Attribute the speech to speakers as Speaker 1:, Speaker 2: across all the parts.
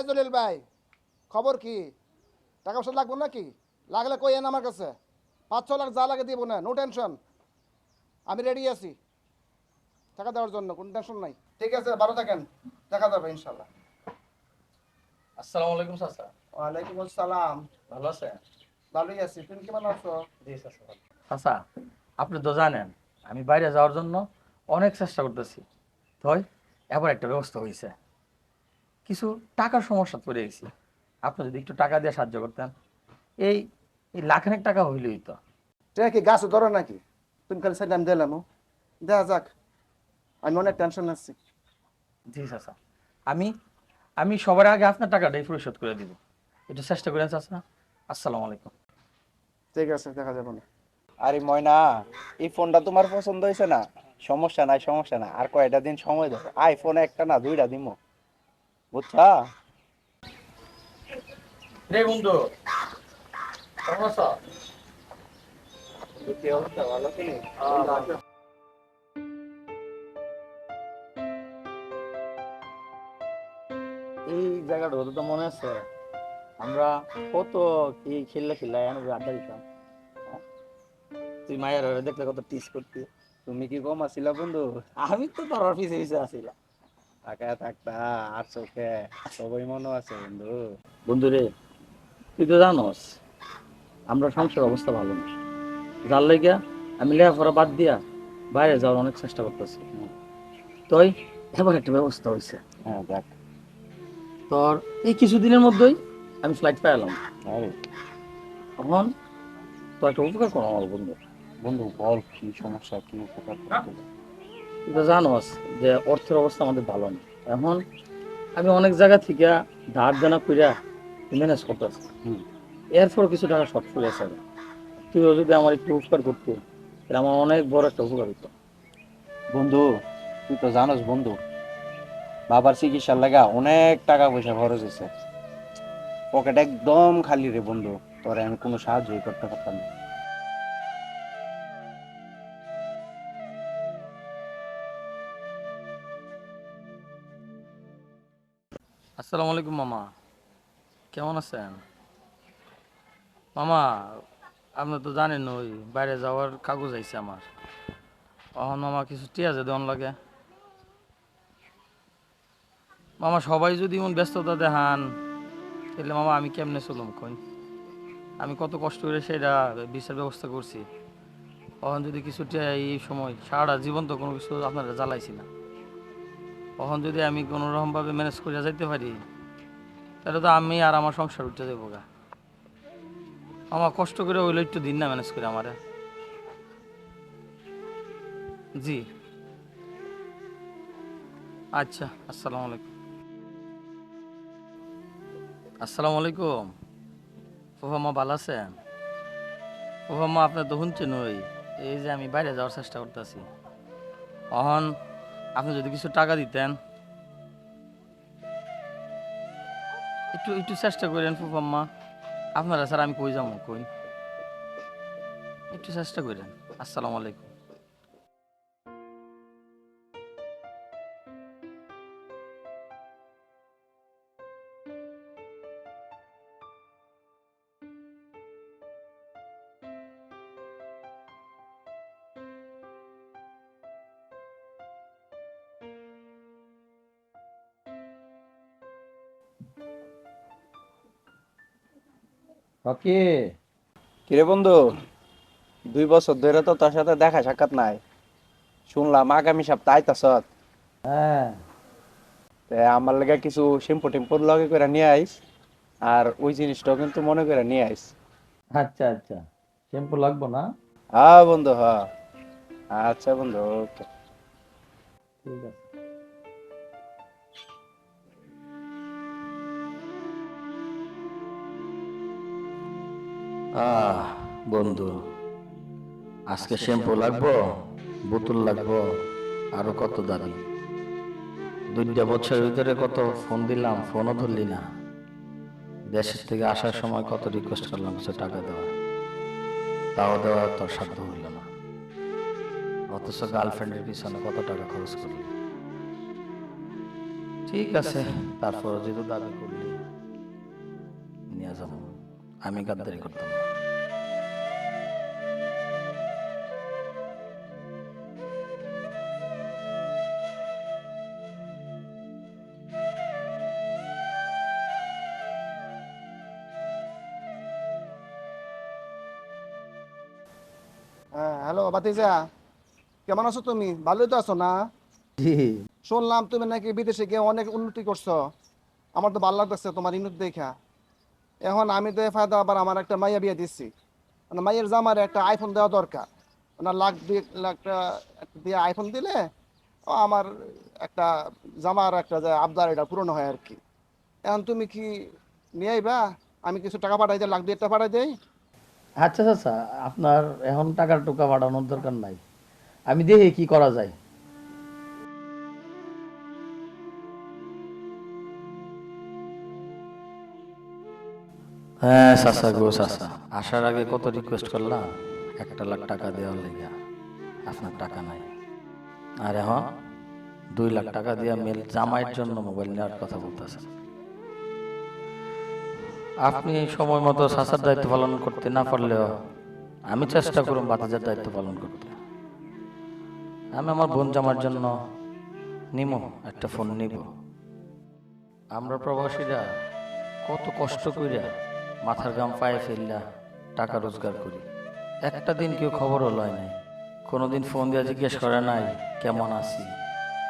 Speaker 1: এই জলিল ভাই খবর কি? টাকা পয়সা লাগবে নাকি? লাগলে কই এন আমার কাছে? পাঁচ ছ লাখ যা লাগে দিব না নো টেনশন আমি রেডি আছি। টাকা দেওয়ার জন্য কোনো টেনশন নাই। ঠিক আছে ভালো থাকেন। দেখা যাবে ইনশাল্লাহ
Speaker 2: আসসালামু আলাইকুম চাচা।
Speaker 1: ওয়ালাইকুম আসসালাম।
Speaker 2: ভালো আছেন?
Speaker 1: ভালোই আছি। তুমি কেমন আছো?
Speaker 2: জি চাচা চাচা আপনি তো জানেন আমি বাইরে যাওয়ার জন্য অনেক চেষ্টা করতেছি। তাই এবার একটা ব্যবস্থা হয়েছে কিছু টাকার সমস্যা পড়ে গেছি আপনি যদি একটু টাকা দিয়ে সাহায্য করতেন। এই এই লাখানেক টাকা হইলেই তো।
Speaker 1: কি গাছ ধরো নাকি? তুমি খালি সাইড আমি দিলাম দেখা যাক আমি অনেক টেনশন আছি।
Speaker 2: জি চাচা আমি আমি সবার আগে আপনার টাকাটাই পরিশোধ করে দিব। একটু চেষ্টা করেন চাচা আসসালামু আলাইকুম।
Speaker 1: ঠিক আছে দেখা যাবে না।
Speaker 3: আরে ময়না এই ফোনটা তোমার পছন্দ হয়েছে না? সমস্যা নাই সমস্যা না আর কয়টা দিন সময় দাও আইফোন একটা না দুইটা দিমো। বুঝছা?
Speaker 2: রে বন্ধু কেমন আছো?
Speaker 3: কি অবস্থা? ভালো কি
Speaker 2: এই জায়গাটা ওদের তো মনে আছে। আমরা কত কি খেললে খেললে আড্ডা দিতাম। হ্যাঁ? তুই মায়ের দেখলে কত টিস করতি।
Speaker 3: তুমি কি কম আছিলা বন্ধু?
Speaker 2: আমি তো তোর পিছে পিছে আসিলাম
Speaker 3: তাকায় থাকতা আর চোখে সবাই মনে আছে বন্ধু।
Speaker 2: বন্ধু রে তুই তো জানোস আমরা সংসার অবস্থা ভালো না। যার লেগে আমি লেখাপড়া বাদ দিয়া বাইরে যাওয়ার অনেক চেষ্টা করতেছি। তাই এবার একটা ব্যবস্থা হয়েছে
Speaker 3: হ্যাঁ দেখ
Speaker 2: তোর এই কিছুদিনের মধ্যেই আমি ফ্লাইট পেলাম তখন তো একটা উপকার করো আমার বন্ধু।
Speaker 3: বন্ধু বল কি সমস্যা কি উপকার করতে
Speaker 2: তো জানোস যে অর্থের অবস্থা আমাদের ভালো নেই এখন আমি অনেক জায়গা থেকে ধার দেনা কইরা ম্যানেজ করতেছি। এরপর কিছু টাকা শর্ট ফুলে আছে তুইও যদি আমার একটু উপকার করতি তাহলে আমার অনেক বড় একটা উপকার হতো
Speaker 3: বন্ধু তুই তো জানোস বন্ধু বাবার চিকিৎসার লাগা অনেক টাকা পয়সা খরচ হয়েছে পকেট একদম খালি রে বন্ধু তোরে আমি কোনো সাহায্যই করতে পারতাম না।
Speaker 2: আসসালামু আলাইকুম, মামা। কেমন আছেন? মামা, আপনি তো জানেন, ওই বাইরে যাওয়ার কাগজ আইছে আমার। এখন মামা, কিছু টিয়া যে দেওয়ান লাগে। মামা, সবাই যদি এমন ব্যস্ততা দেখান, তাহলে মামা, আমি কেমনে চলুম কইন আমি কত কষ্ট করে সেটা বিচার ব্যবস্থা করছি। তখন যদি কিছু টিয়া এই সময় সারাটা জীবন তো কোনো কিছু আপনারা জ্বালাইছি না। তখন যদি আমি কোনো রকমভাবে ম্যানেজ করে যাইতে পারি, তাহলে তো আমি আর আমার সংসার উঠে দেবো গা। আমার কষ্ট করে হইল একটু দিন না ম্যানেজ করে আমারে। জি। আচ্ছা আসসালামু আলাইকুম। আসসালামু আলাইকুম। ওহা মা ভালো আছেন? ওহা মা আপনার তো শুনছেন ওই এই যে আমি বাইরে যাওয়ার চেষ্টা করতেছি। অহন আপনি যদি কিছু টাকা দিতেন। একটু একটু চেষ্টা করেন ফুফাম্মা। আপনারা স্যার আমি কই যাব কই? একটু চেষ্টা করেন। আসসালামু আলাইকুম।
Speaker 3: ওকে কিরে বন্ধু? দুই বছর ধরে তো তোর সাথে দেখা সাক্ষাৎ নাই। শুনলাম আগামী সপ্তাহে আইতাস
Speaker 2: হ্যাঁ।
Speaker 3: আমার লেগে কিছু শ্যাম্পু টেম্পু লগে করে নিয়ে আইস আর ওই জিনিসটাও কিন্তু মনে করে নিয়ে আইস।
Speaker 2: আচ্ছা আচ্ছা। শ্যাম্পু লাগবো না?
Speaker 3: হ্যাঁ বন্ধু হ্যাঁ। আচ্ছা বন্ধু ওকে।
Speaker 2: ঠিক আছে। আহ, বন্ধু, আজকে শ্যাম্পু লাগবো, বোতল লাগবো, আরও কত দাবি? দুইটা বছরের ভিতরে কত ফোন দিলাম, ফোনও ধরলি না। দেশের থেকে আসার সময় কত রিকোয়েস্ট করলাম কিছু টাকা দেওয়া। তাও দেওয়া তোর সাধ্য হইল না। অথচ গার্লফ্রেন্ডের পিছনে কত টাকা খরচ করলি? ঠিক আছে তারপর যেহেতু দাবি করলি, নিয়ে যাব। আমি গাদ্দারি করতাম
Speaker 1: হ্যাঁ হ্যালো বাতিজা কেমন আছো তুমি? ভালোই তো আছো না? শুনলাম তুমি নাকি বিদেশে গিয়ে অনেক উন্নতি করছ। আমার তো ভালো লাগতেছে তোমার উন্নতি দেখা। এখন আমি তো ফায়দা আবার আমার একটা মাইয়া বিয়ে দিচ্ছি মানে মাইয়ের জামার একটা আইফোন দেওয়া দরকার। ওনার লাখ দুই লাখ দিয়ে আইফোন দিলে ও আমার একটা জামার একটা যে আবদার এটা পূরণ হয় আর কি। এখন তুমি কি নিয়ে আইবা? আমি কিছু টাকা পাঠাই দিই, লাখ দুই টাকা পাঠাই দেই।
Speaker 2: আচ্ছা আচ্ছা আপনার এখন টাকার টুকা বাড়ানোর দরকার নাই। আমি দেখি কি করা যায়। হ্যাঁ চাচা গো চাচা। আসার আগে কত রিকোয়েস্ট করলাম একটা লাখ টাকা দেওয়ার লেগে। আপনার টাকা নাই। আর এখন দুই লাখ টাকা দিয়ে মেল জামাইয়ের জন্য মোবাইল নেওয়ার কথা বলতেছেন। আপনি সময় মতো চাচার দায়িত্ব পালন করতে না পারলেও আমি চেষ্টা করুন বাতিজার দায়িত্ব পালন করতে। আমি আমার বোন জামার জন্য নিব একটা ফোন নিব। আমরা প্রবাসীরা কত কষ্ট কইরা মাথার গাম পায়ে ফেললা টাকা রোজগার করি। একটা দিন কেউ খবরও লয় নাই। কোনোদিন ফোন দিয়ে জিজ্ঞেস করে নাই, কেমন আছি?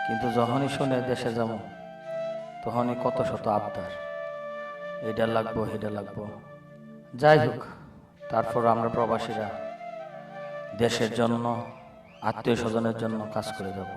Speaker 2: কিন্তু যখনই শুনে দেশে যাব, তখনই কত শত আবদার। এটা লাগবো এটা লাগবো। যাই হোক তারপর আমরা প্রবাসীরা দেশের জন্য, আত্মীয় স্বজনের জন্য কাজ করে যাব।